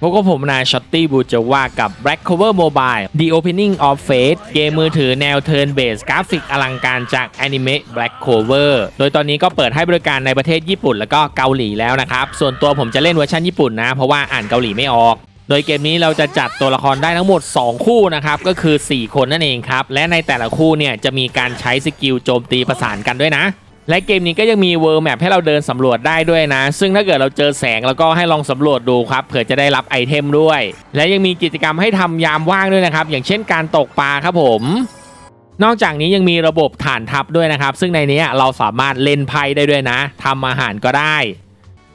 พวกบผมนายช็อตตี้บูจะว่ากับ Black Cover Mobile The Opening of Fate เกมมือถือแนว Turn Based กราฟิกอลังการจากอนิเมะ Black Cover โดยตอนนี้ก็เปิดให้บริการในประเทศญี่ปุ่นแล้วก็เกาหลีแล้วนะครับ ส่วนตัวผมจะเล่นเวอร์ชันญี่ปุ่นนะ เพราะว่าอ่านเกาหลีไม่ออก โดยเกมนี้เราจะจัดตัวละครได้ทั้งหมด 2 คู่นะครับ ก็คือ 4 คนนั่นเองครับ และในแต่ละคู่เนี่ยจะมีการใช้สกิลโจมตีประสานกันด้วยนะ และเกมนี้ก็ยังมีเวิร์แมปให้เราเดินสำรวจได้ด้วยนะ ซึ่งถ้าเกิดเราเจอแสงแล้วก็ให้ลองสำรวจดูครับเผื่อจะได้รับไอเทมด้วย และยังมีกิจกรรมให้ทำยามว่างด้วยนะครับ อย่างเช่นการตกปลาครับผม นอกจากนี้ยังมีระบบฐานทัพด้วยนะครับ ซึ่งในนี้เราสามารถเล่นไพ่ได้ด้วยนะทำอาหารก็ได้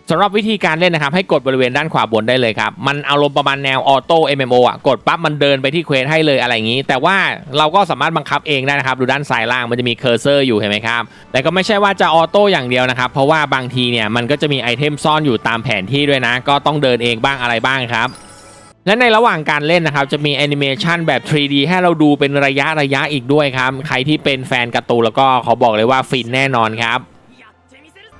สำหรับวิธีการเล่นนะครับ ให้กดบริเวณด้านขวาบนได้เลยครับ มันอารมณ์ประมาณแนวออโต้ MMO อะกดปั๊บมันเดินไปที่เควสให้เลยอะไรอย่างนี้ แต่ว่าเราก็สามารถบังคับเองได้นะครับ ดูด้านซ้ายล่างมันจะมีเคอร์เซอร์อยู่เห็นไหมครับ แต่ก็ไม่ใช่ว่าจะออโต้อย่างเดียวนะครับ เพราะว่าบางทีเนี่ยมันก็จะมีไอเทมซ่อนอยู่ตามแผนที่ด้วยนะ ก็ต้องเดินเองบ้างอะไรบ้างครับและในระหว่างการเล่นนะครับ จะมีแอนิเมชันแบบ 3D ให้เราดูเป็นระยะระยะอีกด้วยครับ ใครที่เป็นแฟนการ์ตูนแล้วก็ขอบอกเลยว่าฟินแน่นอนครับ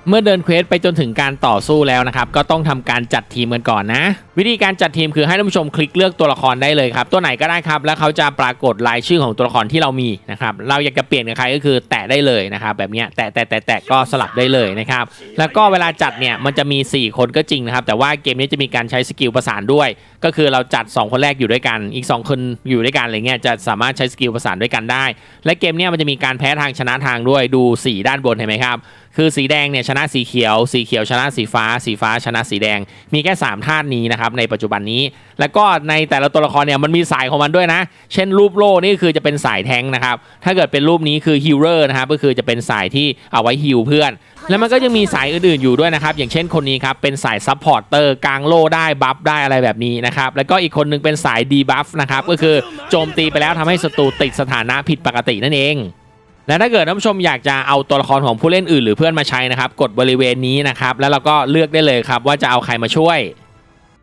เมื่อเดินเควสไปจนถึงการต่อสู้แล้วนะครับ ก็ต้องทำการจัดทีมกันก่อนนะ วิธีการจัดทีมคือให้ท่านผู้ชมคลิกเลือกตัวละครได้เลยครับ ตัวไหนก็ได้ครับ แล้วเขาจะปรากฏรายชื่อของตัวละครที่เรามีนะครับเราอยากจะเปลี่ยนกับใครก็คือแตะได้เลยนะครับแบบนี้แตะแตะแตะแตะก็สลับได้เลยนะครับแล้วก็เวลาจัดเนี่ยมันจะมี 4 คนก็จริงนะครับแต่ว่าเกมนี้จะมีการใช้สกิลประสานด้วย ก็คือเราจัด 2 คนแรกอยู่ด้วยกัน อีก 2 คนอยู่ด้วยกันอะไรเงี้ยจะสามารถใช้สกิลประสานด้วยกันได้ และเกมนี้มันจะมีการแพ้ทางชนะทางด้วยดูสีด้านบนเห็นไหมครับ คือสีแดงเนี่ยชนะสีเขียว สีเขียวชนะสีฟ้า สีฟ้าชนะสีแดง มีแค่ 3 ธาตุนี้นะครับในปัจจุบันนี้ แล้วก็ในแต่ละตัวละครเนี่ยมันมีสายของมันด้วยนะ เช่นรูปโล่นี่คือจะเป็นสายแทงนะครับ ถ้าเกิดเป็นรูปนี้คือฮิลเลอร์นะครับ ก็คือจะเป็นสายที่เอาไว้ฮิลเพื่อน แล้วมันก็ยังมีสายอื่นๆอยู่ด้วยนะครับ อย่างเช่นคนนี้ครับ เป็นสายซัพพอร์เตอร์กลางโล่ได้บัฟได้อะไรแบบนี้นะครับ แล้วก็อีกคนหนึงเป็นสายดีบัฟนะครับ ก็คือโจมตีไปแล้วทำให้ศัตรูติดสถานะผิดปกตินั่นเอง และถ้าเกิดท่านผู้ชมอยากจะเอาตัวละครของผู้เล่นอื่นหรือเพื่อนมาใช้นะครับ กดบริเวณนี้นะครับ แล้วเราก็เลือกได้เลยครับว่าจะเอาใครมาช่วย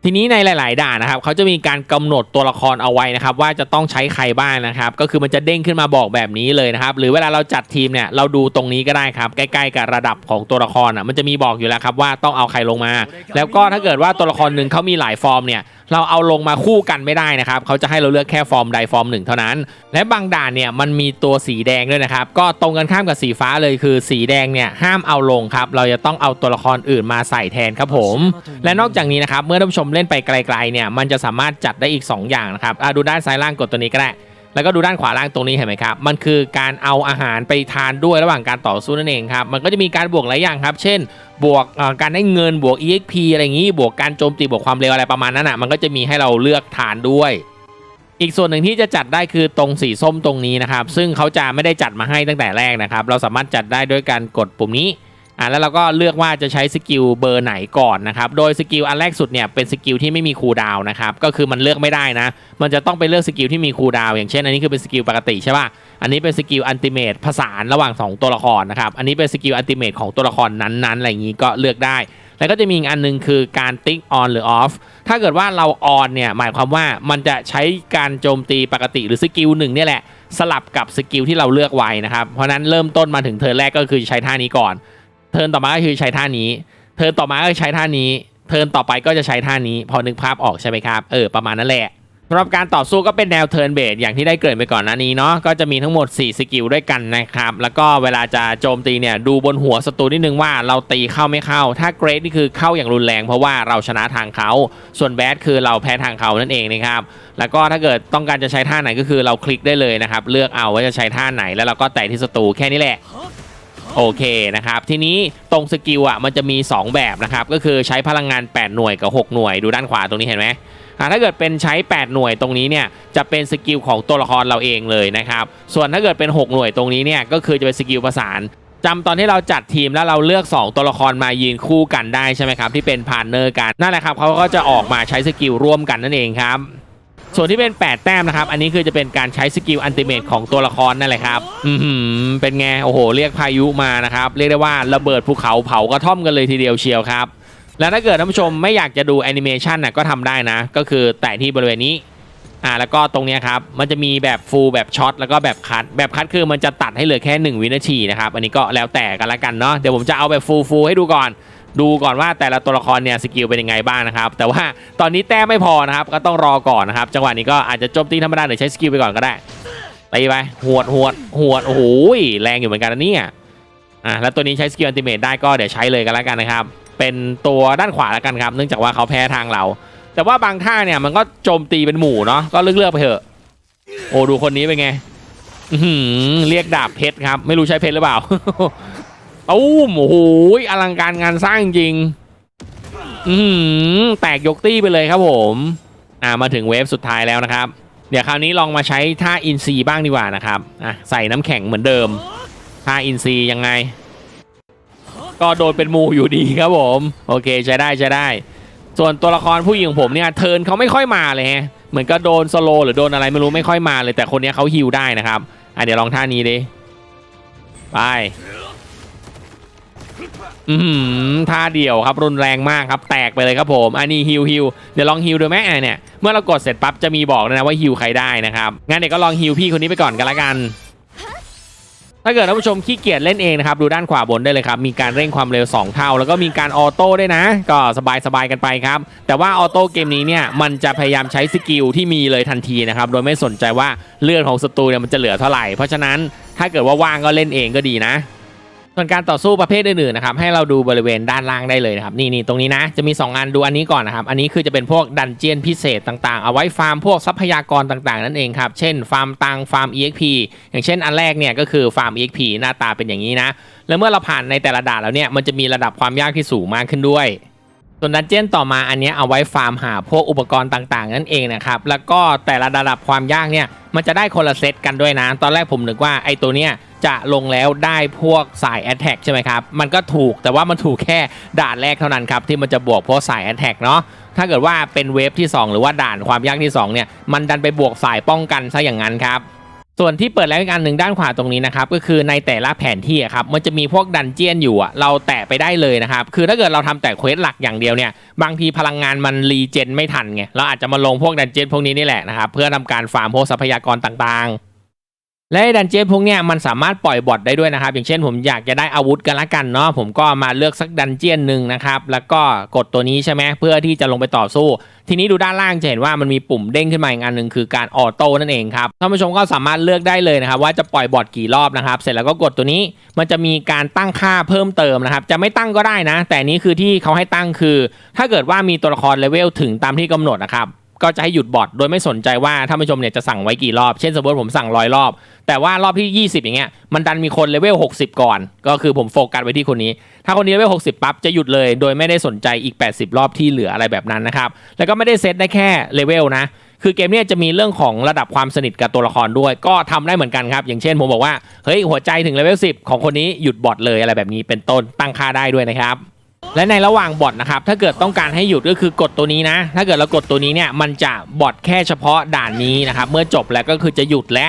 ทีนี้ในหลาย ๆ ด่านนะครับเขาจะมีการกำหนดตัวละครเอาไว้นะครับ ว่าจะต้องใช้ใครบ้างนะครับ ก็คือมันจะเด้งขึ้นมาบอกแบบนี้เลยนะครับ หรือเวลาเราจัดทีมเนี่ยเราดูตรงนี้ก็ได้ครับ ใกล้ ๆ กับระดับของตัวละครอะมันจะมีบอกอยู่แล้วครับว่าต้องเอาใครลงมา แล้วก็ถ้าเกิดว่าตัวละครหนึ่งเขามีหลายฟอร์มเนี่ยเราเอาลงมาคู่กันไม่ได้นะครับเขาจะให้เราเลือกแค่ฟอร์มใดฟอร์มหนึ่งเท่านั้น และบางด่านเนี่ยมันมีตัวสีแดงด้วยนะครับ ก็ตรงกันข้ามกับสีฟ้าเลยคือสีแดงเนี่ยห้ามเอาลงครับเราจะต้องเอาตัวละครอื่นมาใส่แทนครับผม และนอกจากนี้นะครับเมื่อท่านผู้ชมเล่นไปไกลๆเนี่ยมันจะสามารถจัดได้อีก 2 อย่างนะครับดูด้านซ้ายล่างกดตัวนี้ก็ได้ แล้วก็ดูด้านขวาล่างตรงนี้เห็นไหมครับ มันคือการเอาอาหารไปทานด้วยระหว่างการต่อสู้นั่นเองครับ มันก็จะมีการบวกหลายอย่างครับ เช่น บวกการได้เงินบวก EXP อะไรอย่างนี้ บวกการโจมตีบวกความเร็วอะไรประมาณนั้นอะ มันก็จะมีให้เราเลือกทานด้วยอีกส่วนหนึ่งที่จะจัดได้คือตรงสีส้มตรงนี้นะครับ ซึ่งเขาจะไม่ได้จัดมาให้ตั้งแต่แรกนะครับ เราสามารถจัดได้ด้วยการกดปุ่มนี้ อะแล้วเราก็เลือกว่าจะใช้สกิลเบอร์ไหนก่อนนะครับ โดยสกิลอันแรกสุดเนี่ยเป็นสกิลที่ไม่มีคูลดาวน์นะครับ ก็คือมันเลือกไม่ได้นะ มันจะต้องไปเลือกสกิลที่มีคูลดาวน์อย่างเช่นอันนี้คือเป็นสกิลปกติใช่ป่ะ อันนี้เป็นสกิลอันติเมตผสานระหว่าง 2 ตัวละครนะครับ อันนี้เป็นสกิลอันติเมตของตัวละครนั้นๆอะไรอย่างนี้ก็เลือกได้ แล้วก็จะมีอีกอันหนึงคือการติ๊กออนหรือ off ถ้าเกิดว่าเราออนเนี่ยหมายความว่ามันจะใช้การโจมตีปกติหรือสกิลหนึ่งเนี่ยแหละสลับกับสกิลที่เราเลือกไว้นะครับ เพราะนั้นเริ่มต้นมาถึงเทิร์นแรกก็คือใช้ท่านี้ก่อน เทิร์นต่อมาก็คือใช้ท่านี้ เทิร์นต่อมาก็ใช้ท่านี้ เทิร์นต่อไปก็จะใช้ท่านี้ พอนึกภาพออกใช่ไหมครับ เออ ประมาณนั้นแหละสำหรับการต่อสู้ก็เป็นแนวเทิร์นเบสอย่างที่ได้เกริ่นไปก่อนหน้านี้เนาะ ก็จะมีทั้งหมด 4 สกิลด้วยกันนะครับ แล้วก็เวลาจะโจมตีเนี่ยดูบนหัวศัตรูนิดนึงว่าเราตีเข้าไม่เข้า ถ้าเกรดนี่คือเข้าอย่างรุนแรง เพราะว่าเราชนะทางเขา ส่วนแบดคือเราแพ้ทางเขานั่นเองนะครับ แล้วก็ถ้าเกิดต้องการจะใช้ท่าไหนก็คือเราคลิกได้เลยนะครับ เลือกเอาว่าจะใช้ท่าไหน แล้วเราก็แตะที่ศัตรูแค่นี้แหละ โอเคนะครับ ทีนี้ตรงสกิลอะมันจะมี 2 แบบนะครับ ก็คือใช้พลังงาน 8 หน่วยกับ 6 หน่วยดูด้านขวาตรงนี้เห็นไหมถ้าเกิดเป็นใช้ 8 หน่วยตรงนี้เนี่ยจะเป็นสกิลของตัวละครเราเองเลยนะครับส่วนถ้าเกิดเป็น 6 หน่วยตรงนี้เนี่ยก็คือจะเป็นสกิลประสานจำตอนที่เราจัดทีมแล้วเราเลือก 2 ตัวละครมายืนคู่กันได้ใช่ไหมครับที่เป็นพาร์เนอร์กันนั่นแหละครับเขาก็จะออกมาใช้สกิลร่วมกันนั่นเองครับ ส่วนที่เป็น 8 แต้มนะครับ อันนี้คือจะเป็นการใช้สกิลอันติเมตของตัวละครนั่นแหละครับ อือหือเป็นไง โอ้โห เรียกพายุมานะครับ เรียกได้ว่าระเบิดภูเขาเผากระท่อมกันเลยทีเดียวเชียวครับ แล้วถ้าเกิดท่านผู้ชมไม่อยากจะดูแอนิเมชันน่ะก็ทำได้นะ ก็คือแตะที่บริเวณนี้ อ่า แล้วก็ตรงนี้ครับ มันจะมีแบบฟูลแบบช็อตแล้วก็แบบคัด แบบคัดคือมันจะตัดให้เหลือแค่ 1 วินาทีนะครับ อันนี้ก็แล้วแต่กันละกันเนาะ เดี๋ยวผมจะเอาแบบฟูลฟูลให้ดูก่อน ดูก่อนว่าแต่ละตัวละครเนี่ยสกิลเป็นยังไงบ้างนะครับ แต่ว่าตอนนี้แต้มไม่พอนะครับ ก็ต้องรอก่อนนะครับ จังหวะนี้ก็อาจจะโจมตีธรรมดาหรือใช้สกิลไปก่อนก็ได้ตีไปหวดหวดหวดโอ้โหแรงอยู่เหมือนกันนะเนี่ยอะแล้วตัวนี้ใช้สกิลอันติเมตได้ก็เดี๋ยวใช้เลยกันแล้วกันนะครับ เป็นตัวด้านขวาแล้วกันครับเนื่องจากว่าเขาแพ้ทางเรา แต่ว่าบางท่าเนี่ยมันก็โจมตีเป็นหมู่เนาะก็เลือกๆไปเถอะ โอ้ดูคนนี้เป็นไงเรียกดาบเพชรครับ ไม่รู้ใช้เพชรหรือเปล่า ตู้มโอ้โหอลังการงานสร้างจริง อือหือแตกยกตี้ไปเลยครับผม อ่ามาถึงเวฟสุดท้ายแล้วนะครับ เดี๋ยวคราวนี้ลองมาใช้ท่าอินซีบ้างดีกว่านะครับ อะใส่น้ำแข็งเหมือนเดิม ท่าอินซียังไง ก็โดนเป็นมูอยู่ดีครับผม โอเคใช้ได้ใช้ได้ ส่วนตัวละครผู้หญิงผมเนี่ยเทิร์นเขาไม่ค่อยมาเลยฮะ เหมือนก็โดนสโลหรือโดนอะไรไม่รู้ไม่ค่อยมาเลยแต่คนนี้เขาฮิวได้นะครับ อะเดี๋ยวลองท่านี้ดิ ไป อืมท่าเดี่ยวครับรุนแรงมากครับ แตกไปเลยครับผมอันนี้ฮิวฮิวเดี๋ยวลองฮิวดูไหมอะเนี่ยเมื่อเรากดเสร็จปั๊บจะมีบอกนะว่าฮิวใครได้นะครับงั้นเดี๋ยวก็ลองฮิวพี่คนนี้ไปก่อนกันละกัน ถ้าเกิดท่านผู้ชมขี้เกียจเล่นเองนะครับดูด้านขวาบนได้เลยครับ มีการเร่งความเร็ว 2 เท่า แล้วก็มีการออโต้ด้วยนะ ก็สบายๆกันไปครับ แต่ว่าออโต้เกมนี้เนี่ยมันจะพยายามใช้สกิลที่มีเลยทันทีนะครับโดยไม่สนใจว่าเลือดของศัตรูเนี่ยมันจะเหลือเท่าไหร่เพราะฉะนั้นถ้าเกิดว่าว่างก็เล่นเองก็ดีนะ ส่วนการต่อสู้ประเภทอื่นๆนะครับให้เราดูบริเวณด้านล่างได้เลยนะครับนี่นี่ตรงนี้นะจะมี 2 อันดูอันนี้ก่อนนะครับ อันนี้คือจะเป็นพวกดันเจียนพิเศษต่างๆ เอาไว้ฟาร์มพวกทรัพยากรต่างๆ นั่นเองครับ เช่นฟาร์มตังฟาร์ม EXP อย่างเช่นอันแรกเนี่ยก็คือฟาร์ม EXP หน้าตาเป็นอย่างนี้นะ แล้วเมื่อเราผ่านในแต่ละด่านแล้วเนี่ยมันจะมีระดับความยากที่สูงมากขึ้นด้วย ส่วนดันเจี้ยนต่อมาอันนี้เอาไว้ฟาร์มหาพวกอุปกรณ์ต่างๆ นั่นเองนะครับ แล้วก็แต่ละระดับความยากเนี่ย มันจะได้คนละเซตกันด้วยนะ ตอนแรกผมนึกว่าไอ้ตัวเนี้ยจะลงแล้วได้พวกสาย a t t a c k ใช่ไหมครับ มันก็ถูกแต่ว่ามันถูกแค่ด่านแรกเท่านั้นครับ ที่มันจะบวกพวกสาย a t t a c k เนาะถ้าเกิดว่าเป็นเวฟที่ 2 หรือว่าด่านความยากที่2เนี่ยมันดันไปบวกสายป้องกันซะอย่างนั้นครับ ส่วนที่เปิดแล้วอีกอันหนึ่งด้านขวาตรงนี้นะครับก็คือในแต่ละแผนที่อะครับมันจะมีพวกดันเจียนอยู่อะเราแตะไปได้เลยนะครับคือถ้าเกิดเราทำแต่เควสหลักอย่างเดียวเนี่ยบางทีพลังงานมันรีเจนไม่ทันไงเราอาจจะมาลงพวกดันเจียนพวกนี้นี่แหละนะครับเพื่อทำการฟาร์มพวกทรัพยากรต่างๆ และดันเจียนพวกเนี้ยมันสามารถปล่อยบอทได้ด้วยนะครับ อย่างเช่นผมอยากจะได้อาวุธกันละกันเนาะผมก็มาเลือกสักดันเจียนหนึ่งนะครับแล้วก็กดตัวนี้ใช่ไหมเพื่อที่จะลงไปต่อสู้ ทีนี้ดูด้านล่างจะเห็นว่ามันมีปุ่มเด้งขึ้นมาอีกอันหนึ่งคือการออโต้นั่นเองครับท่านผู้ชมก็สามารถเลือกได้เลยนะครับว่าจะปล่อยบอทกี่รอบนะครับ เสร็จแล้วก็กดตัวนี้มันจะมีการตั้งค่าเพิ่มเติมนะครับ จะไม่ตั้งก็ได้นะ แต่นี้คือที่เขาให้ตั้งคือ ถ้าเกิดว่ามีตัวละครเลเวลถึงตามที่กำหนดนะครับ ก็จะให้หยุดบอทโดยไม่สนใจว่าท่านผู้ชมเนี่ยจะสั่งไว้กี่รอบ เช่นสมมติผมสั่งร้อยรอบ แต่ว่ารอบที่ 20 อย่างเงี้ยมันดันมีคนเลเวล 60 ก่อน ก็คือผมโฟกัสไว้ที่คนนี้ ถ้าคนนี้เลเวล 60 ปั๊บจะหยุดเลย โดยไม่ได้สนใจอีก 80 รอบที่เหลืออะไรแบบนั้นนะครับ แล้วก็ไม่ได้เซตได้แค่เลเวลนะ คือเกมเนี้จะมีเรื่องของระดับความสนิทกับตัวละครด้วย ก็ทำได้เหมือนกันครับ อย่างเช่นผมบอกว่า เฮ้ยหัวใจถึงเลเวล 10 ของคนนี้หยุดบอทเลยอะไรแบบนี้เป็นต้นตั้งค่าได้ด้วยนะครับ และในระหว่างบอทนะครับ ถ้าเกิดต้องการให้หยุดก็คือกดตัวนี้นะ ถ้าเกิดเรากดตัวนี้เนี่ยมันจะบอทแค่เฉพาะด่านนี้นะครับ เมื่อจบแล้วก็คือจะหยุดและ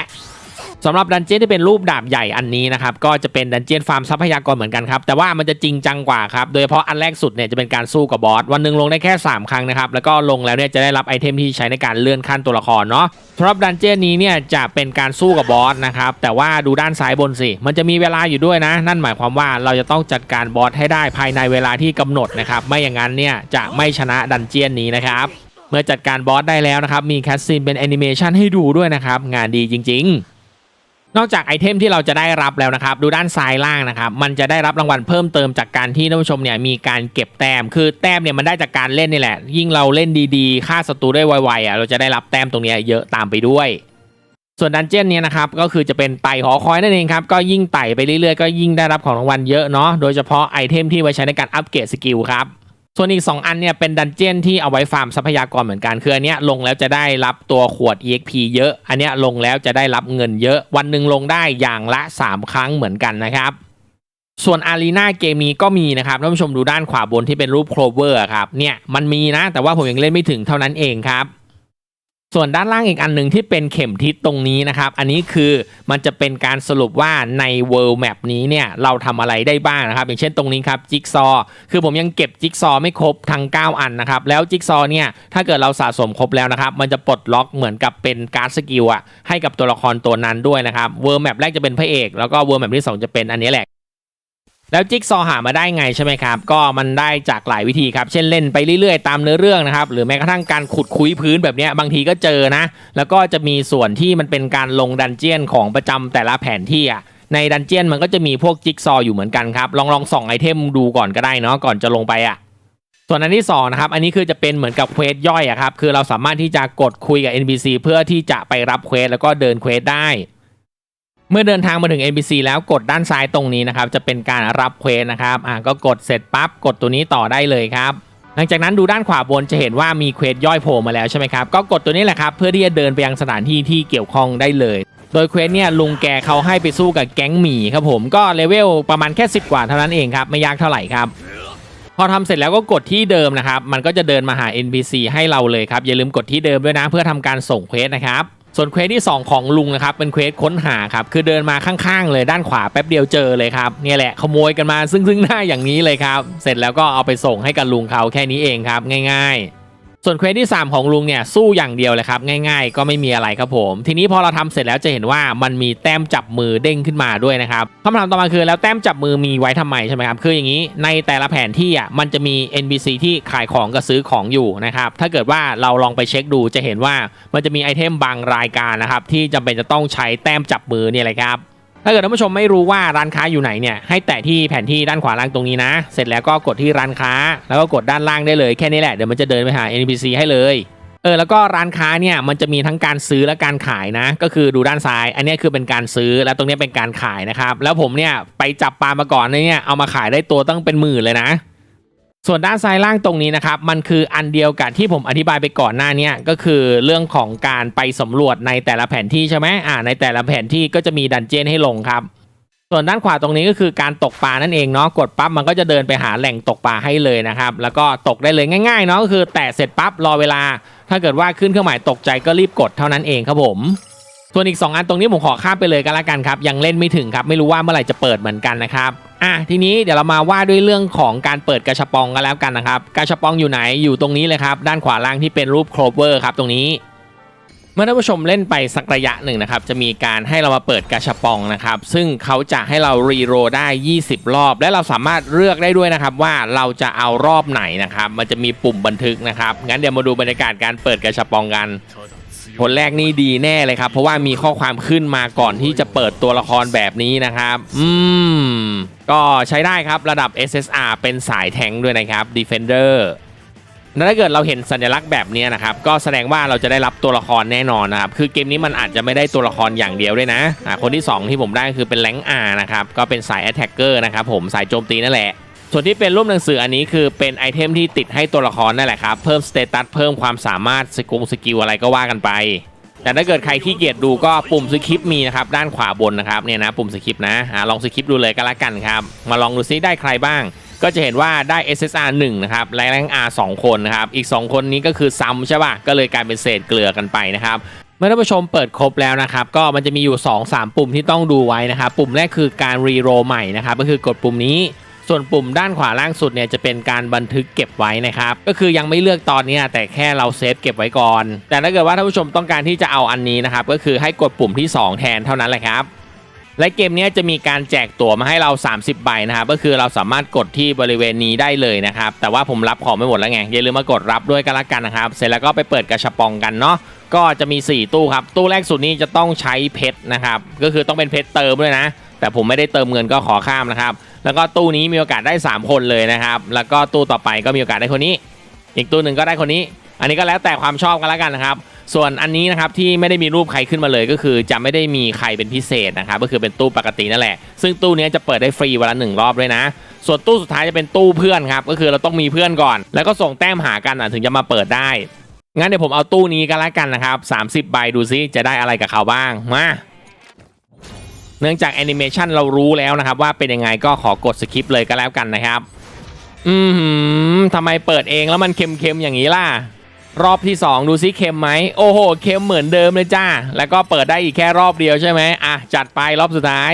สำหรับดันเจี้ยนที่เป็นรูปดาบใหญ่อันนี้นะครับก็จะเป็นดันเจี้ยนฟาร์มทรัพยากรเหมือนกันครับแต่ว่ามันจะจริงจังกว่าครับโดยเฉพาะอันแรกสุดเนี่ยจะเป็นการสู้กับบอสวันหนึ่งลงได้แค่ 3 ครั้งนะครับแล้วก็ลงแล้วเนี่ยจะได้รับไอเทมที่ใช้ในการเลื่อนขั้นตัวละครเนาะสำหรับดันเจี้ยนนี้เนี่ยจะเป็นการสู้กับบอสนะครับแต่ว่าดูด้านซ้ายบนสิมันจะมีเวลาอยู่ด้วยนะ นั่นหมายความว่าเราจะต้องจัดการบอสให้ได้ภายในเวลาที่กำหนดนะครับไม่อย่างนั้นเนี่ยจะไม่ชนะดันเจี้ยนนี้นะครับเมื่อจัดการบอสได้แล้วนะครับมีแคสซีนเป็นแอนิเมชันให้ดูด้วยนะครับงานดีจริง ๆ นอกจากไอเทมที่เราจะได้รับแล้วนะครับ ดูด้านซ้ายล่างนะครับ มันจะได้รับรางวัลเพิ่มเติมจากการที่ท่านผู้ชมเนี่ยมีการเก็บแต้ม คือแต้มเนี่ยมันได้จากการเล่นนี่แหละ ยิ่งเราเล่นดีๆฆ่าศัตรูได้ไวๆอะเราจะได้รับแต้มตรงนี้เยอะตามไปด้วย ส่วนดันเจี้ยนเนี่ยนะครับก็คือจะเป็นไต่หอคอยนั่นเองครับก็ยิ่งไต่ไปเรื่อยๆก็ยิ่งได้รับของรางวัลเยอะเนาะโดยเฉพาะไอเทมที่ไว้ใช้ในการอัปเกรดสกิลครับ ส่วนอีก 2 อันเนี่ยเป็นดันเจี้ยนที่เอาไว้ฟาร์มทรัพยากรเหมือนกัน คืออันเนี้ยลงแล้วจะได้รับตัวขวด EXP เยอะ อันเนี้ยลงแล้วจะได้รับเงินเยอะ วันหนึ่งลงได้อย่างละ 3 ครั้งเหมือนกันนะครับ ส่วนอารีนาเกมนี้ก็มีนะครับท่านผู้ชมดูด้านขวาบนที่เป็นรูปโคลเวอร์ครับ เนี่ยมันมีนะ แต่ว่าผมยังเล่นไม่ถึงเท่านั้นเองครับ ส่วนด้านล่างอีกอันหนึ่งที่เป็นเข็มทิศตรงนี้นะครับ อันนี้คือมันจะเป็นการสรุปว่าใน World Map นี้เนี่ยเราทำอะไรได้บ้างนะครับ อย่างเช่นตรงนี้ครับจิ๊กซอคือผมยังเก็บจิ๊กซอไม่ครบทั้ง 9 อันนะครับ แล้วจิ๊กซอเนี่ยถ้าเกิดเราสะสมครบแล้วนะครับ มันจะปลดล็อกเหมือนกับเป็นการสกิลอะให้กับตัวละครตัวนั้นด้วยนะครับ World Map แรกจะเป็นพระเอก แล้วก็ World Map ที่ 2 จะเป็นอันนี้แหละ แล้วจิ๊กซอหามาได้ไงใช่ไหมครับ ก็มันได้จากหลายวิธีครับ เช่นเล่นไปเรื่อยๆ ตามเนื้อเรื่องนะครับ หรือแม้กระทั่งการขุดคุยพื้นแบบนี้บางทีก็เจอนะ แล้วก็จะมีส่วนที่มันเป็นการลงดันเจียนของประจำแต่ละแผนที่อะในดันเจียนมันก็จะมีพวกจิ๊กซออยู่เหมือนกันครับ ลองลองส่องไอเทมดูก่อนก็ได้เนาะก่อนจะลงไปอะส่วนอันที่สองนะครับ อันนี้คือจะเป็นเหมือนกับเควสย่อยอะครับ คือเราสามารถที่จะกดคุยกับ NPC เพื่อที่จะไปรับเควสแล้วก็เดินเควสได้ เมื่อเดินทางมาถึง NPC แล้วกดด้านซ้ายตรงนี้นะครับ จะเป็นการรับเควสนะครับอ่าก็กดเสร็จปั๊บกดตัวนี้ต่อได้เลยครับหลังจากนั้นดูด้านขวาบนจะเห็นว่ามีเควสย่อยโผล่มาแล้วใช่ไหมครับก็กดตัวนี้แหละครับเพื่อที่จะเดินไปยังสถานที่ที่เกี่ยวข้องได้เลย โดยเควสเนี่ยลุงแกเขาให้ไปสู้กับแก๊งหมีครับผมก็เลเวลประมาณแค่ 10 กว่าเท่านั้นเองครับไม่ยากเท่าไหร่ครับ พอทำเสร็จแล้วก็กดที่เดิมนะครับ มันก็จะเดินมาหา NPC ให้เราเลยครับอย่าลืมกดที่เดิมด้วยนะเพื่อทำการส่งเควสนะครับ ส่วนเควสที่ 2 ของลุงนะครับเป็นเควสค้นหาครับคือเดินมาข้างๆ เลยด้านขวาแป๊บเดียวเจอเลยครับเนี่ยแหละขโมยกันมาซึ่งซึ่งหน้าอย่างนี้เลยครับ เสร็จแล้วก็เอาไปส่งให้กับลุงเขาแค่นี้เองครับ ง่าย ๆ ส่วนเควสที่ 3 ของลุงเนี่ย สู้อย่างเดียวเลยครับ ง่ายๆ ก็ไม่มีอะไรครับผม ทีนี้พอเราทำเสร็จแล้วจะเห็นว่ามันมีแต้มจับมือเด้งขึ้นมาด้วยนะครับคำถามต่อมาคือแล้วแต้มจับมือมีไว้ทำไมใช่ไหมครับคืออย่างนี้ในแต่ละแผนที่อะมันจะมี NPC ที่ขายของกับซื้อของอยู่นะครับถ้าเกิดว่าเราลองไปเช็คดูจะเห็นว่ามันจะมีไอเทมบางรายการนะครับที่จำเป็นจะต้องใช้แต้มจับมือเนี่ยแหละครับ ถ้าเกิดท่านผู้ชมไม่รู้ว่าร้านค้าอยู่ไหนเนี่ยให้แตะที่แผนที่ด้านขวาล่างตรงนี้นะ เสร็จแล้วก็กดที่ร้านค้า แล้วก็กดด้านล่างได้เลยแค่นี้แหละเดี๋ยวมันจะเดินไปหา NPC ให้เลยเออแล้วก็ร้านค้าเนี่ยมันจะมีทั้งการซื้อและการขายนะ ก็คือดูด้านซ้าย อันนี้คือเป็นการซื้อแล้วตรงนี้เป็นการขายนะครับ แล้วผมเนี่ยไปจับปลามาก่อนเนี่ยเอามาขายได้ตัวตั้งเป็นหมื่นเลยนะ ส่วนด้านซ้ายล่างตรงนี้นะครับ มันคืออันเดียวกับที่ผมอธิบายไปก่อนหน้านี้ก็คือเรื่องของการไปสำรวจในแต่ละแผนที่ใช่ไหมอ่า ในแต่ละแผนที่ก็จะมีดันเจียนให้ลงครับ ส่วนด้านขวาตรงนี้ก็คือการตกปลานั่นเองเนาะกดปั๊บมันก็จะเดินไปหาแหล่งตกปลาให้เลยนะครับ แล้วก็ตกได้เลยง่ายๆเนาะก็คือแตะเสร็จปั๊บรอเวลา ถ้าเกิดว่าขึ้นเครื่องหมายตกใจก็รีบกดเท่านั้นเองครับผมส่วนอีก 2 อันตรงนี้ผมขอข้ามไปเลยก็แล้วกันครับยังเล่นไม่ถึงครับไม่รู้ว่าเมื่อไหร่จะเปิดเหมือนกันนะครับ อะทีนี้เดี๋ยวเรามาว่าด้วยเรื่องของการเปิดกระชับปองกันแล้วกันนะครับกระชับปองอยู่ไหนอยู่ตรงนี้เลยครับ ด้านขวาล่างที่เป็นรูปโคลเวอร์ครับตรงนี้เมื่อท่านผู้ชมเล่นไปสักระยะหนึ่งนะครับ จะมีการให้เรามาเปิดกาชาปองนะครับ ซึ่งเขาจะให้เรารีโรได้ 20 รอบ และเราสามารถเลือกได้ด้วยนะครับ ว่าเราจะเอารอบไหนนะครับ มันจะมีปุ่มบันทึกนะครับ งั้นเดี๋ยวมาดูบรรยากาศการเปิดกาชาปองกัน ผลแรกนี่ดีแน่เลยครับ เพราะว่ามีข้อความขึ้นมาก่อนที่จะเปิดตัวละครแบบนี้นะครับ อืม ก็ใช้ได้ครับระดับ SSR เป็นสายแทงค์ด้วยนะครับ Defender ถ้าเกิดเราเห็นสัญลักษณ์แบบนี้นะครับ ก็แสดงว่าเราจะได้รับตัวละครแน่นอนนะครับ คือเกมนี้มันอาจจะไม่ได้ตัวละครอย่างเดียวด้วยนะ คนที่ 2 ที่ผมได้คือเป็นแรงอานะครับ ก็เป็นสาย Attacker นะครับผมสายโจมตีนั่นแหละ ส่วนที่เป็นรูปหนังสืออันนี้คือเป็นไอเทมที่ติดให้ตัวละครนั่นแหละครับ เพิ่มสเตตัสเพิ่มความสามารถสกงสกิลอะไรก็ว่ากันไป แต่ถ้าเกิดใครที่เกียจดูก็ปุ่มสคริปมีนะครับ ด้านขวาบนนะครับเนี่ยนะปุ่มสคริปนะอลองสคริปดูเลยก็แล้วกันครับ มาลองดูซิได้ใครบ้าง ก็จะเห็นว่าได้ SSR 1นะครับและแรง R 2 คนนะครับอีก 2 คนนี้ก็คือซ้ำใช่ป่ะก็เลยกลายเป็นเศษเกลือกันไปนะครับเมื่อท่านผู้ชมเปิดครบแล้วนะครับ ก็มันจะมีอยู่ 2-3 ปุ่มที่ต้องดูไว้นะครับปุ่มแรกคือการรีโรใหม่นะครับก็คือกดปุ่มนี้ ส่วนปุ่มด้านขวาล่างสุดเนี่ยจะเป็นการบันทึกเก็บไว้นะครับ ก็คือยังไม่เลือกตอนนี้แต่แค่เราเซฟเก็บไว้ก่อน แต่ถ้าเกิดว่าท่านผู้ชมต้องการที่จะเอาอันนี้นะครับก็คือให้กดปุ่มที่ 2 แทนเท่านั้นแหละครับและเกมนี้จะมีการแจกตั๋วมาให้เรา 30 ใบนะครับก็คือเราสามารถกดที่บริเวณนี้ได้เลยนะครับ แต่ว่าผมรับของไม่หมดแล้วไง อย่าลืมมากดรับด้วยกันละกันนะครับ เสร็จแล้วก็ไปเปิดกระชับปองกันเนาะก็จะมี 4 ตู้ครับ ตู้แรกสุดนี้จะต้องใช้เพชรนะครับ ก็คือต้องเป็นเพชรเติมด้วยนะ แต่ผมไม่ได้เติมเงินก็ขอข้ามนะครับ แล้วก็ตู้นี้มีโอกาสได้ 3 คนเลยนะครับ แล้วก็ตู้ต่อไปก็มีโอกาสได้คนนี้ อีกตู้หนึ่งก็ได้คนนี้ อันนี้ก็แล้วแต่ความชอบกันแล้วกันนะครับ ส่วนอันนี้นะครับที่ไม่ได้มีรูปใครขึ้นมาเลยก็คือ จะไม่ได้มีใครเป็นพิเศษนะครับก็คือเป็นตู้ปกตินั่นแหละ ซึ่งตู้นี้จะเปิดได้ฟรีวันละหนึ่งรอบด้วยนะ ส่วนตู้สุดท้ายจะเป็นตู้เพื่อนครับก็คือเราต้องมีเพื่อนก่อน แล้วก็ส่งแต้มหากันถึงจะมาเปิดได้งั้นเดี๋ยวผมเอาตู้นี้กันล้วกันนะครับ30ใบดูซิจะได้อะไรกับเขาบ้างมา เนื่องจากแอนิเมชันเรารู้แล้วนะครับว่าเป็นยังไงก็ขอกดสคิปเลยก็แล้วกันนะครับ อืมทำไมเปิดเองแล้วมันเค็มๆอย่างนี้ล่ะ รอบที่ 2 ดูซิเค็มไหมโอ้โหเค็มเหมือนเดิมเลยจ้า แล้วก็เปิดได้อีกแค่รอบเดียวใช่ไหมอะจัดไปรอบสุดท้าย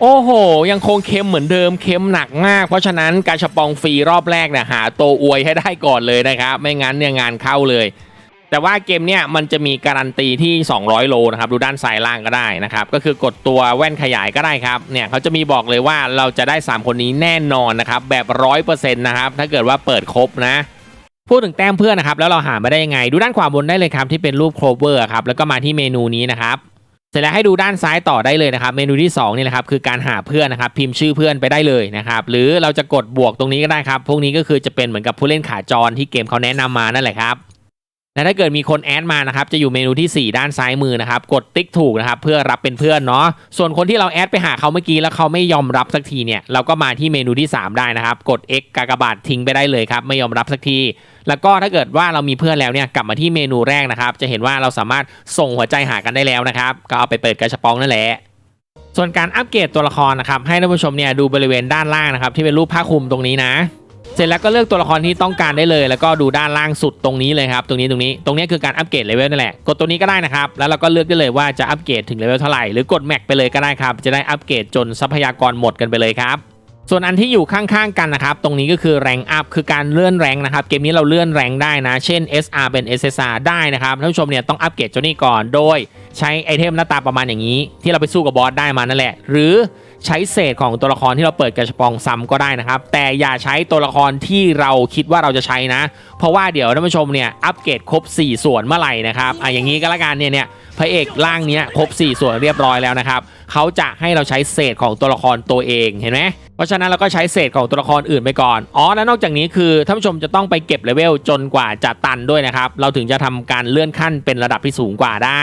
โอ้โห ยังคงเค็มเหมือนเดิมเค็มหนักมาก เพราะฉะนั้นการชบปองฟรีรอบแรกเนี่ยหาตัวอวยให้ได้ก่อนเลยนะครับ ไม่งั้นเนี่ยงานเข้าเลย แต่ว่าเกมเนี่ยมันจะมีการันตีที่ 200 โลนะครับดูด้านซ้ายล่างก็ได้นะครับก็คือกดตัวแว่นขยายก็ได้ครับเนี่ยเขาจะมีบอกเลยว่าเราจะได้ 3 คนนี้แน่นอนนะครับแบบ 100%นะครับถ้าเกิดว่าเปิดครบนะพูดถึงแต้มเพื่อนนะครับแล้วเราหามาได้ยังไง ดูด้านขวาบนได้เลยครับที่เป็นรูปโครเวอร์ครับแล้วก็มาที่เมนูนี้นะครับเสร็จแล้วให้ดูด้านซ้ายต่อได้เลยนะครับ เมนูที่2นี่แหละครับคือการหาเพื่อนนะครับพิมพ์ชื่อเพื่อนไปได้เลยนะครับหรือเราจะกดบวกตรงนี้ก็ได้ครับ พวกนี้ก็คือจะเป็นเหมือนกับผู้เล่นขาจรที่เกมเขาแนะนำมานั่นแหละครับ และถ้าเกิดมีคนแอดมานะครับจะอยู่เมนูที่ 4 ด้านซ้ายมือนะครับ กดติ๊กถูกนะครับเพื่อรับเป็นเพื่อนเนาะส่วนคนที่เราแอดไปหาเขาเมื่อกี้แล้วเขาไม่ยอมรับสักทีเนี่ยเราก็มาที่เมนูที่ 3 ได้นะครับ กด X กากบาททิ้งไปได้เลยครับไม่ยอมรับสักที แล้วก็ถ้าเกิดว่าเรามีเพื่อนแล้วเนี่ยกลับมาที่เมนูแรกนะครับ จะเห็นว่าเราสามารถส่งหัวใจหากันได้แล้วนะครับก็เอาไปเปิดกระชับปองนั่นแหละส่วนการอัปเกรดตัวละครนะครับให้ท่านผู้ชมเนี่ยดูบริเวณด้านล่างนะครับที่เป็นรูปผ้าคลุมตรงนี้นะ เสร็จแล้วก็เลือกตัวละครที่ต้องการได้เลย แล้วก็ดูด้านล่างสุดตรงนี้เลยครับตรงนี้ตรงนี้ตรงนี้คือการอัปเกรดเลเวลนั่นแหละกดตัวนี้ก็ได้นะครับแล้วเราก็เลือกได้เลยว่าจะอัปเกรดถึงเลเวลเท่าไหร่หรือกดแม็กไปเลยก็ได้ครับจะได้อัปเกรดจนทรัพยากรหมดกันไปเลยครับส่วนอันที่อยู่ข้างๆกันนะครับ ตรงนี้ก็คือแรงอัพคือการเลื่อนแรงนะครับ เกมนี้เราเลื่อนแรงได้นะ เช่น SR เป็น SSR ได้นะครับท่านผู้ชมเนี่ยต้องอัปเกรดเจ้านี่ก่อน โดยใช้ไอเทมหน้าตาประมาณอย่างนี้ ที่เราไปสู้กับบอสได้มานั่นแหละ หรือ ใช้เศษของตัวละครที่เราเปิดกระชับปองซ้ำก็ได้นะครับ แต่อย่าใช้ตัวละครที่เราคิดว่าเราจะใช้นะ เพราะว่าเดี๋ยวท่านผู้ชมเนี่ยอัปเกรดครบ 4 ส่วนเมื่อไหร่นะครับอะอย่างนี้ก็แล้วกันเนี่ยเนี่ยพระเอกร่างเนี้ยครบ 4 ส่วนเรียบร้อยแล้วนะครับเขาจะให้เราใช้เศษของตัวละครตัวเองเห็นไหมเพราะฉะนั้นเราก็ใช้เศษของตัวละครอื่นไปก่อนอ๋อแล้วนอกจากนี้คือท่านผู้ชมจะต้องไปเก็บเลเวลจนกว่าจะตันด้วยนะครับเราถึงจะทำการเลื่อนขั้นเป็นระดับที่สูงกว่าได้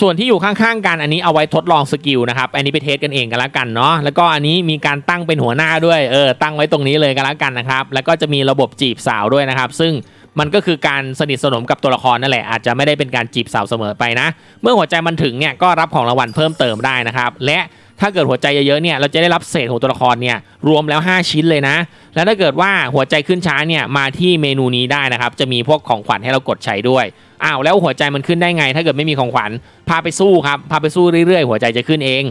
ส่วนที่อยู่ข้างๆกันอันนี้เอาไว้ทดลองสกิลนะครับอันนี้ไปเทสกันเองกันแล้วกันเนาะแล้วก็อันนี้มีการตั้งเป็นหัวหน้าด้วยเออตั้งไว้ตรงนี้เลยกันแล้วกันนะครับแล้วก็จะมีระบบจีบสาวด้วยนะครับ ซึ่งมันก็คือการสนิทสนมกับตัวละครนั่นแหละอาจจะไม่ได้เป็นการจีบสาวเสมอไปนะ เมื่อหัวใจมันถึงเนี่ยก็รับของรางวัลเพิ่มเติมได้นะครับและถ้าเกิดหัวใจเยอะๆเนี่ยเราจะได้รับเศษของตัวละครเนี่ยรวมแล้ว 5 ชิ้นเลยนะ แล้วถ้าเกิดว่าหัวใจขึ้นช้าเนี่ยมาที่เมนูนี้ได้นะครับ จะมีพวกของขวัญให้เรากดใช้ด้วย อ้าวแล้วหัวใจมันขึ้นได้ไง ถ้าเกิดไม่มีของขวัญพาไปสู้ครับพาไปสู้เรื่อยๆ หัวใจจะขึ้นเอง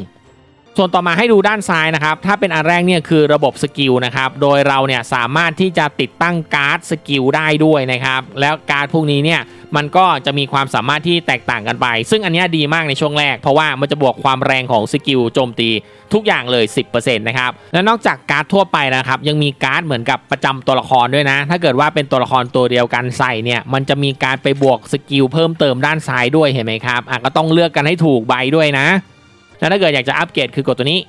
ส่วนต่อมาให้ดูด้านซ้ายนะครับ ถ้าเป็นอันแรกเนี่ยคือระบบสกิลนะครับ โดยเราเนี่ยสามารถที่จะติดตั้งการ์ดสกิลได้ด้วยนะครับ แล้วการ์ดพวกนี้เนี่ยมันก็จะมีความสามารถที่แตกต่างกันไป ซึ่งอันนี้ดีมากในช่วงแรก เพราะว่ามันจะบวกความแรงของสกิลโจมตีทุกอย่างเลย 10%นะครับ และนอกจากการ์ดทั่วไปนะครับ ยังมีการ์ดเหมือนกับประจำตัวละครด้วยนะ ถ้าเกิดว่าเป็นตัวละครตัวเดียวกันใส่เนี่ย มันจะมีการไปบวกสกิลเพิ่มเติมด้านซ้ายด้วยเห็นไหมครับอะก็ต้องเลือกกันให้ถูกใบด้วยนะ แล้วถ้าเกิดอยากจะอัปเกรดคือกดตัวนี้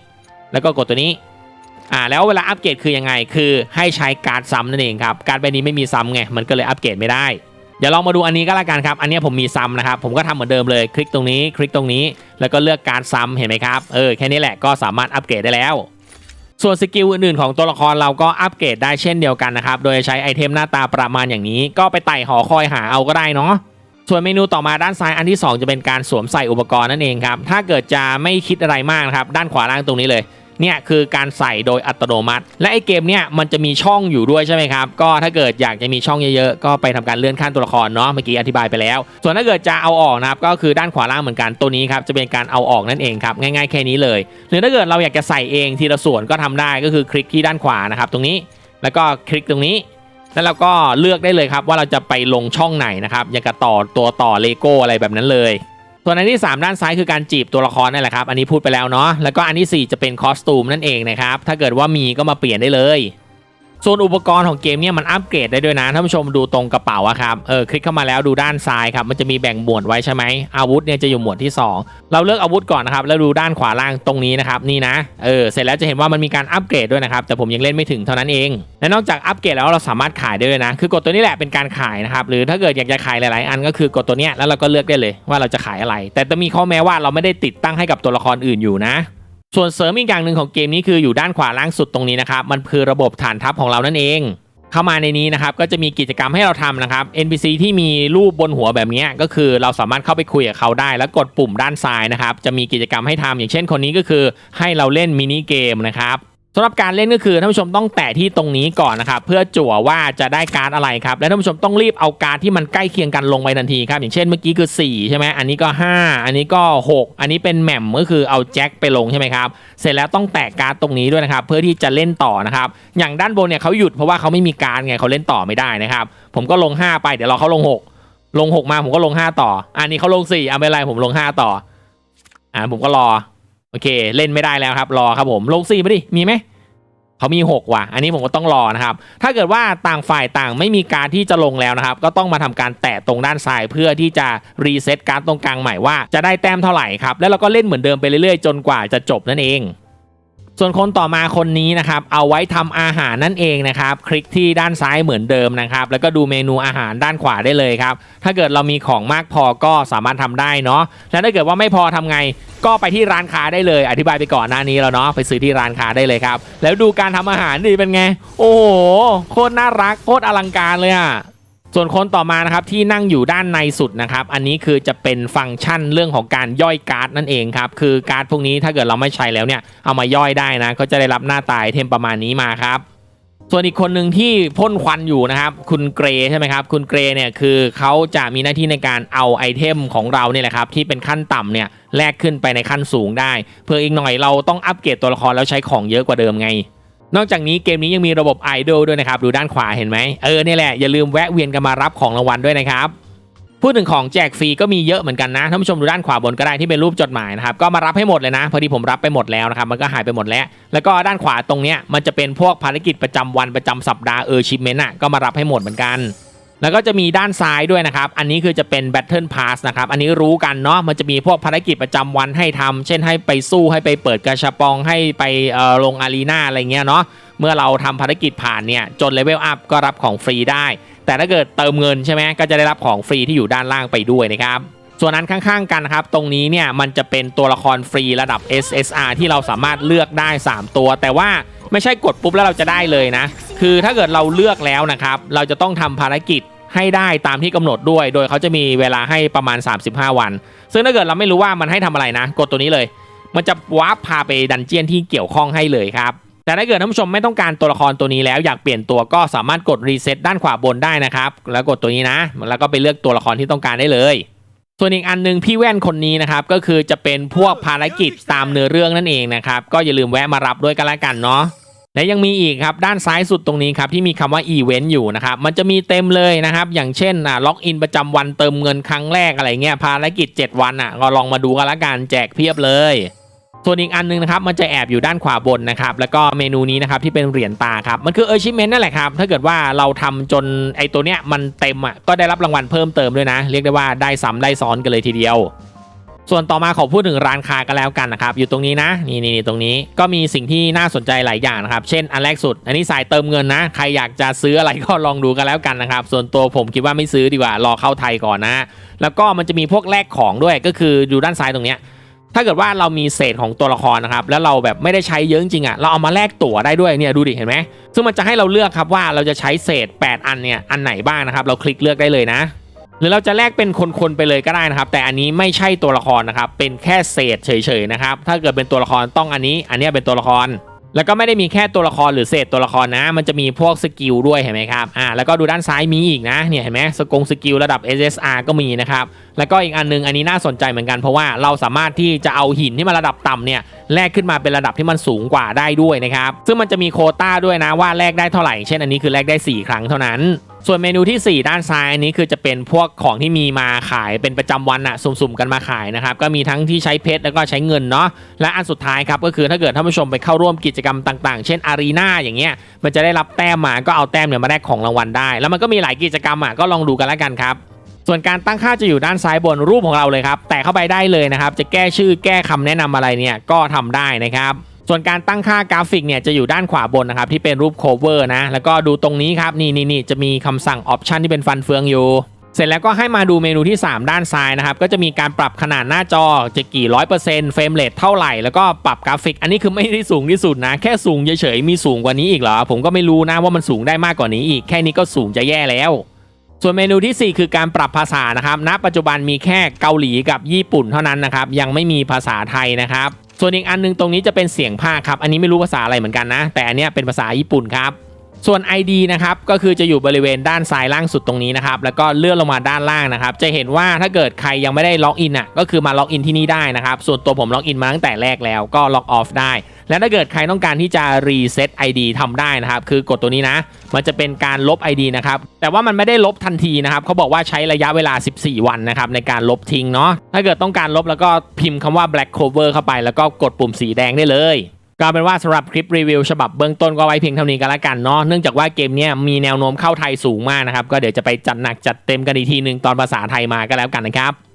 แล้วก็กดตัวนี้อ่าแล้วเวลาอัปเกรดคือยังไง คือให้ใช้การ์ดซ้ำนั่นเองครับ การ์ดใบนี้ไม่มีซ้ำไง มันก็เลยอัปเกรดไม่ได้ เดี๋ยวลองมาดูอันนี้ก็แล้วกันครับ อันนี้ผมมีซ้ำนะครับ ผมก็ทำเหมือนเดิมเลย คลิกตรงนี้ คลิกตรงนี้ แล้วก็เลือกการ์ดซ้ำเห็นไหมครับ เออ แค่นี้แหละ ก็สามารถอัปเกรดได้แล้ว ส่วนสกิลอื่นๆของตัวละครเราก็อัปเกรดได้เช่นเดียวกันนะครับ โดยใช้ไอเทมหน้าตาประมาณอย่างนี้ ก็ไปไต่หอคอยหาเอาก็ได้เนาะ ส่วนเมนูต่อมาด้านซ้ายอันที่ 2 จะเป็นการสวมใส่อุปกรณ์นั่นเองครับถ้าเกิดจะไม่คิดอะไรมากนะครับด้านขวาล่างตรงนี้เลยเนี่ยคือการใส่โดยอัตโนมัติ และไอเกมเนี่ยมันจะมีช่องอยู่ด้วยใช่ไหมครับ ก็ถ้าเกิดอยากจะมีช่องเยอะๆ ก็ไปทำการเลื่อนขั้นตัวละครเนาะเมื่อกี้อธิบายไปแล้ว ส่วนถ้าเกิดจะเอาออกนะครับก็คือด้านขวาล่างเหมือนกันตัวนี้ครับจะเป็นการเอาออกนั่นเองครับง่ายๆแค่นี้เลย หรือถ้าเกิดเราอยากจะใส่เองทีละส่วนก็ทำได้ก็คือคลิกที่ด้านขวานะครับตรงนี้ แล้วก็คลิกตรงนี้ แล้วเราก็เลือกได้เลยครับว่าเราจะไปลงช่องไหนนะครับอย่างกับต่อตัวต่อเลโก้อะไรแบบนั้นเลย ส่วนอันที่ 3 ด้านซ้ายคือการจีบตัวละครนั่นแหละครับ อันนี้พูดไปแล้วเนาะแล้วก็อันที่ 4 จะเป็นคอสตูมนั่นเองนะครับถ้าเกิดว่ามีก็มาเปลี่ยนได้เลย ส่วนอุปกรณ์ของเกมเนี่ยมันอัปเกรดได้ด้วยนะท่านผู้ชมดูตรงกระเป๋าอะครับเออคลิกเข้ามาแล้วดูด้านซ้ายครับมันจะมีแบ่งหมวดไว้ใช่ไหมอาวุธเนี่ยจะอยู่หมวดที่ 2 เราเลือกอาวุธก่อนนะครับแล้วดูด้านขวาล่างตรงนี้นะครับนี่นะเออเสร็จแล้วจะเห็นว่ามันมีการอัปเกรดด้วยนะครับแต่ผมยังเล่นไม่ถึงเท่านั้นเองและนอกจากอัปเกรดแล้วเราสามารถขายได้ด้วยนะ คือกดตัวนี้แหละเป็นการขายนะครับหรือถ้าเกิดอยากจะขายหลาย ๆ อันก็คือกดตัวเนี้ยแล้วเราก็เลือกได้เลยว่าเราจะขายอะไร แต่จะมีข้อแม้ว่าเราไม่ได้ติดตั้งให้กับตัวละครอื่นอยู่นะ ส่วนเสริมอีกอย่างหนึ่งของเกมนี้คืออยู่ด้านขวาล่างสุดตรงนี้นะครับ มันคือระบบฐานทัพของเรานั่นเอง เข้ามาในนี้นะครับก็จะมีกิจกรรมให้เราทำนะครับ NPC ที่มีรูปบนหัวแบบนี้ก็คือเราสามารถเข้าไปคุยกับเขาได้ แล้วกดปุ่มด้านซ้ายนะครับ จะมีกิจกรรมให้ทำอย่างเช่นคนนี้ก็คือ ให้เราเล่นมินิเกมนะครับำหรับการเล่นก็คือท่านผู้ชมต้องแตะที่ตรงนี้ก่อนนะครับเพื่อจั่วว่าจะได้การ์ดอะไรครับและท่านผู้ชมต้องรีบเอาการ์ดที่มันใกล้เคียงกันลงไปทันทีครับอย่างเช่นเมื่อกี้คือ 4 ใช่ไหมอันนี้ก็ 5 อันนี้ก็ 6 อันนี้เป็นแหม่มก็คือเอาแจ็คไปลงใช่ไหมครับเสร็จแล้วต้องแตะการ์ดตรงนี้ด้วยนะครับเพื่อที่จะเล่นต่อนะครับอย่างด้านบนเนี่ยเขาหยุดเพราะว่าเขาไม่มีการดไงเขาเล่นต่อไม่ได้นะครับผมก็ลง 5 ไปเดี๋ยวเราเขาลง 6 ลง 6 มาผมก็ลง 5 ต่อ อันนี้เขาลง4อะไม่เป็นไรผมลง 5 ต่ออ่าผมก็รอ โอเค เล่นไม่ได้แล้วครับรอครับผมลง4มาดิมีไหมเขามี 6 ว่ะ อันนี้ผมก็ต้องรอนะครับ ถ้าเกิดว่าต่างฝ่ายต่างไม่มีการที่จะลงแล้วนะครับ ก็ต้องมาทำการแตะตรงด้านซ้ายเพื่อที่จะรีเซ็ตการตรงกลางใหม่ว่าจะได้แต้มเท่าไหร่ครับ แล้วเราก็เล่นเหมือนเดิมไปเรื่อยๆ จนกว่าจะจบนั่นเอง ส่วนคนต่อมาคนนี้นะครับ เอาไว้ทำอาหารนั่นเองนะครับ คลิกที่ด้านซ้ายเหมือนเดิมนะครับ แล้วก็ดูเมนูอาหารด้านขวาได้เลยครับ ถ้าเกิดเรามีของมากพอก็สามารถทำได้เนาะ แล้วถ้าเกิดว่าไม่พอทำไง ก็ไปที่ร้านค้าได้เลย อธิบายไปก่อนหน้านี้แล้วเนาะ ไปซื้อที่ร้านค้าได้เลยครับ แล้วดูการทำอาหารดีเป็นไง โอ้โห โคตรน่ารัก โคตรอลังการเลยอะ ส่วนคนต่อมานะครับที่นั่งอยู่ด้านในสุดนะครับ อันนี้คือจะเป็นฟังก์ชันเรื่องของการย่อยการ์ดนั่นเองครับคือการ์ดพวกนี้ถ้าเกิดเราไม่ใช้แล้วเนี่ยเอามาย่อยได้นะก็จะได้รับหน้าตายเทมประมาณนี้มาครับส่วนอีกคนหนึ่งที่พ่นควันอยู่นะครับ คุณเกรใช่ไหมครับ คุณเกรเนี่ยคือเขาจะมีหน้าที่ในการเอาไอเทมของเราเนี่ยแหละครับ ที่เป็นขั้นต่ำเนี่ยแลกขึ้นไปในขั้นสูงได้ เพื่ออีกหน่อยเราต้องอัปเกรดตัวละครแล้วใช้ของเยอะกว่าเดิมไง นอกจากนี้เกมนี้ยังมีระบบไอดอลด้วยนะครับ ดูด้านขวาเห็นไหมเออเนี่ยแหละอย่าลืมแวะเวียนกันมารับของรางวัลด้วยนะครับพูดถึงของแจกฟรีก็มีเยอะเหมือนกันนะท่านผู้ชมดูด้านขวาบนก็ได้ที่เป็นรูปจดหมายนะครับก็มารับให้หมดเลยนะ พอดีผมรับไปหมดแล้วนะครับมันก็หายไปหมดแล้ว แล้วก็ด้านขวาตรงเนี้ยมันจะเป็นพวกภารกิจประจำวันประจำสัปดาห์เออชิปเมนต์อะก็มารับให้หมดเหมือนกัน แล้วก็จะมีด้านซ้ายด้วยนะครับ อันนี้คือจะเป็น Battle Pass นะครับ อันนี้รู้กันเนาะ มันจะมีพวกภารกิจประจำวันให้ทำเช่นให้ไปสู้ ให้ไปเปิดกระชับปอง ให้ไปลงอารีนาอะไรเงี้ยเนาะ เมื่อเราทำภารกิจผ่านเนี่ย จนเลเวลอัพก็รับของฟรีได้ แต่ถ้าเกิดเติมเงินใช่ไหมก็จะได้รับของฟรีที่อยู่ด้านล่างไปด้วยนะครับ ส่วนนั้นข้างๆกันนะครับ ตรงนี้เนี่ยมันจะเป็นตัวละครฟรีระดับ SSR ที่เราสามารถเลือกได้ 3 ตัว แต่ว่าไม่ใช่กดปุ๊บแล้วเราจะได้เลยนะ คือถ้าเกิดเราเลือกแล้วนะครับ เราจะต้องทำภารกิจให้ได้ตามที่กำหนดด้วย โดยเขาจะมีเวลาให้ประมาณ 35 วัน ซึ่งถ้าเกิดเราไม่รู้ว่ามันให้ทำอะไรนะ กดตัวนี้เลย มันจะวาร์ปพาไปดันเจียนที่เกี่ยวข้องให้เลยครับแต่ถ้าเกิดท่านผู้ชมไม่ต้องการตัวละครตัวนี้แล้วอยากเปลี่ยนตัวก็สามารถกดรีเซ็ตด้านขวาบนได้นะครับ แล้วกดตัวนี้นะ แล้วก็ไปเลือกตัวละครที่ต้องการได้เลย ส่วนอีกอันหนึงพี่แว่นคนนี้นะครับก็คือจะเป็นพวกภารกิจตามเนื้อเรื่องนั่นเองนะครับก็อย่าลืมแวะมารับด้วยกันละกันเนาะและยังมีอีกครับด้านซ้ายสุดตรงนี้ครับที่มีคำว่าอีเวนต์อยู่นะครับมันจะมีเต็มเลยนะครับ อย่างเช่นอะล็อกอินประจำวันเติมเงินครั้งแรกอะไรเงี้ยภารกิจ 7 วันอะก็ลองมาดูกันละกันแจกเพียบเลย ส่วนอีกอันนึงนะครับมันจะแอบอยู่ด้านขวาบนนะครับแล้วก็เมนูนี้นะครับที่เป็นเหรียญตาครับมันคือ achievement นั่นแหละครับถ้าเกิดว่าเราทำจนไอตัวเนี้ยมันเต็มอะก็ได้รับรางวัลเพิ่มเติมด้วยนะ เรียกได้ว่าได้ซ้ำได้ซ้อนกันเลยทีเดียวส่วนต่อมาขอพูดถึงร้านค้ากันแล้วกันนะครับ อยู่ตรงนี้นะนี่นี่ตรงนี้ก็มีสิ่งที่น่าสนใจหลายอย่างนะครับ เช่นอันแรกสุด อันนี้สายเติมเงินนะ ใครอยากจะซื้ออะไรก็ลองดูกันแล้วกันนะครับ ส่วนตัวผมคิดว่าไม่ซื้อดีกว่ารอเข้าไทยก่อนนะ แล้วก็มันจะมีพวกแลกของด้วยก็คือดูด้านซ้ายตรงเนี้ย ถ้าเกิดว่าเรามีเศษของตัวละครนะครับแล้วเราแบบไม่ได้ใช้เยอะจริงอะเราเอามาแลกตั๋วได้ด้วยเนี่ยดูดิเห็นไหมซึ่งมันจะให้เราเลือกครับว่าเราจะใช้เศษ 8 อันเนี่ยอันไหนบ้างนะครับ เราคลิกเลือกได้เลยนะ หรือเราจะแลกเป็นคนๆไปเลยก็ได้นะครับ แต่อันนี้ไม่ใช่ตัวละครนะครับเป็นแค่เศษเฉยๆนะครับถ้าเกิดเป็นตัวละครต้องอันนี้ อันนี้เป็นตัวละคร แล้วก็ไม่ได้มีแค่ตัวละครหรือเศษตัวละครนะ มันจะมีพวกสกิลด้วยเห็นไหมครับ อ่า แล้วก็ดูด้านซ้ายมีอีกนะ เนี่ยเห็นไหมสกงสกิลระดับ SSR ก็มีนะครับ แล้วก็อีกอันนึงอันนี้น่าสนใจเหมือนกันเพราะว่าเราสามารถที่จะเอาหินที่มันระดับต่ำเนี่ยแลกขึ้นมาเป็นระดับที่มันสูงกว่าได้ด้วยนะครับ ซึ่งมันจะมีโคต้าด้วยนะว่าแลกได้เท่าไหร่ เช่นอันนี้คือแลกได้ 4 ครั้งเท่านั้น ส่วนเมนูทีสี่ 4 ด้านซ้ายอันนี้คือจะเป็นพวกของที่มีมาขายเป็นประจำวันอะสุ่มๆกันมาขายนะครับก็มีทั้งที่ใช้เพชรแล้วก็ใช้เงินเนาะและอันสุดท้ายครับก็คือถ้าเกิดท่านผู้ชมไปเข้าร่วมกิจกรรมต่างๆ เช่นอารีนาอย่างเงี้ยมันจะได้รับแต้มมาก็เอาแต้มเนี่ยมาแลกของรางวัลได้ แล้วมันก็มีหลายกิจกรรมอะก็ลองดูกันแล้วกันครับส่วนการตั้งค่าจะอยู่ด้านซ้ายบนรูปของเราเลยครับ แต่เข้าไปได้เลยนะครับ จะแก้ชื่อแก้คำแนะนำอะไรเนี่ยก็ทำได้นะครับ ส่วนการตั้งค่ากราฟิกเนี่ยจะอยู่ด้านขวาบนนะครับที่เป็นรูป cover นะแล้วก็ดูตรงนี้ครับนี่นี่นี่จะมีคำสั่งออปชันที่เป็นฟันเฟืองอยู่เสร็จแล้วก็ให้มาดูเมนูที่ 3 ด้านซ้ายนะครับ ก็จะมีการปรับขนาดหน้าจอจะกี่ร้อยเปอร์เซ็นต์เฟรมเรทเท่าไหร่ แล้วก็ปรับกราฟิก อันนี้คือไม่ได้สูงที่สุดนะ แค่สูงเฉยๆมีสูงกว่านี้อีกเหรอ ผมก็ไม่รู้นะว่ามันสูงได้มากกว่านี้อีก แค่นี้ก็สูงจะแย่แล้ว ส่วนเมนูทีสี่4 คือการปรับภาษานะครับณปัจจุบันมีแค่เกาหลีกับญี่ปุ่นเท่านั้นนะครับ ยังไม่มีภาษาไทยนะครับ ส่วนอีกอันหนึงตรงนี้จะเป็นเสียงภาคครับ อันนี้ไม่รู้ภาษาอะไรเหมือนกันนะ แต่อันเนี้ยเป็นภาษาญี่ปุ่นครับ ส่วน ID นะครับก็คือจะอยู่บริเวณด้านซ้ายล่างสุดตรงนี้นะครับแล้วก็เลื่อนลงมาด้านล่างนะครับ จะเห็นว่าถ้าเกิดใครยังไม่ได้ล็อกอินอะก็คือมาล็อกอินที่นี่ได้นะครับ ส่วนตัวผมล็อกอินมาตั้งแต่แรกแล้วก็ล็อกออฟได้ และถ้าเกิดใครต้องการที่จะรีเซ็ต ID ทำได้นะครับ คือกดตัวนี้นะ มันจะเป็นการลบ ID นะครับแต่ว่ามันไม่ได้ลบทันทีนะครับเขาบอกว่าใช้ระยะเวลา 14 วันนะครับในการลบทิ้งเนาะถ้าเกิดต้องการลบแล้วก็พิมพ์คำว่า black cover เข้าไป แล้วก็กดปุ่มสีแดงได้เลย ก็เป็นว่าสำหรับคลิปรีวิวฉบับเบื้องต้นก็ไว้เพียงเท่านี้กันละกันเนาะเนื่องจากว่าเกมนี้มีแนวโน้มเข้าไทยสูงมากนะครับก็เดี๋ยวจะไปจัดหนักจัดเต็มกันอีกทีหนึ่งตอนภาษาไทยมาก็แล้วกันนะครับ